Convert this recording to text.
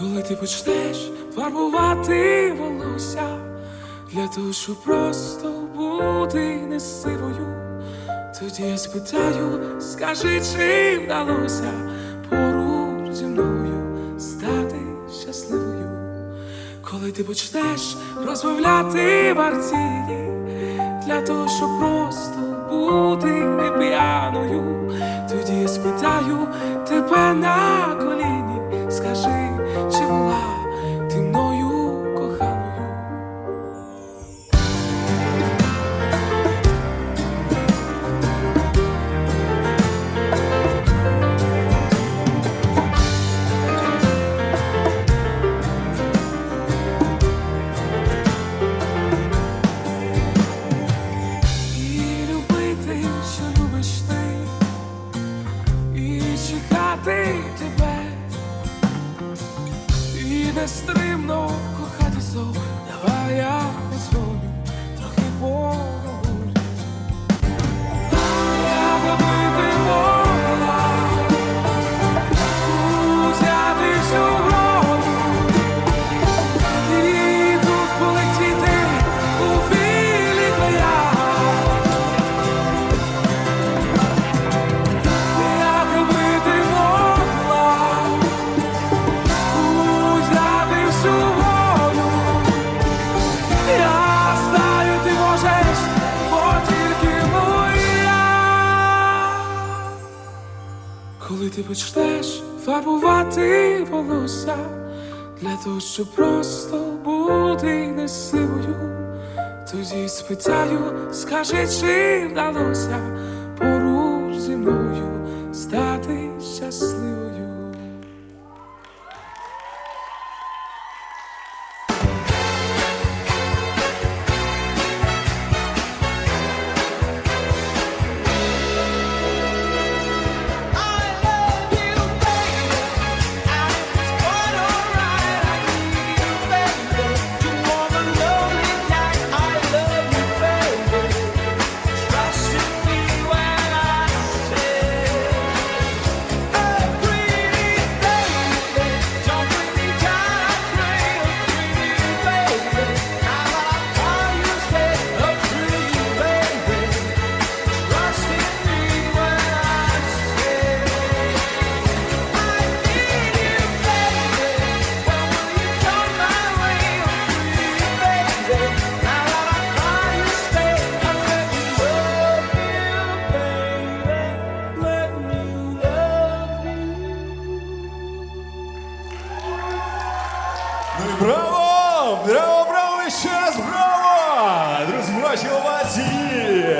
Коли ти почнеш фарбувати волосся, для того, щоб просто бути не сивою, тоді я спитаю, скажи, чи вдалося поруч зі мною стати щасливою. Коли ти почнеш розмовляти в для того, щоб просто бути не п'яною, тоді я спитаю тебе на нестримно кохати зов, Давай Коли ти почнеш фарбувати волосся для того, щоб просто бути не сивою, тоді спитаю, скажи, чи вдалося поруч зі мною стати щасливою. Браво! Браво, браво! Еще Ще раз браво! Друзі, ваші овації!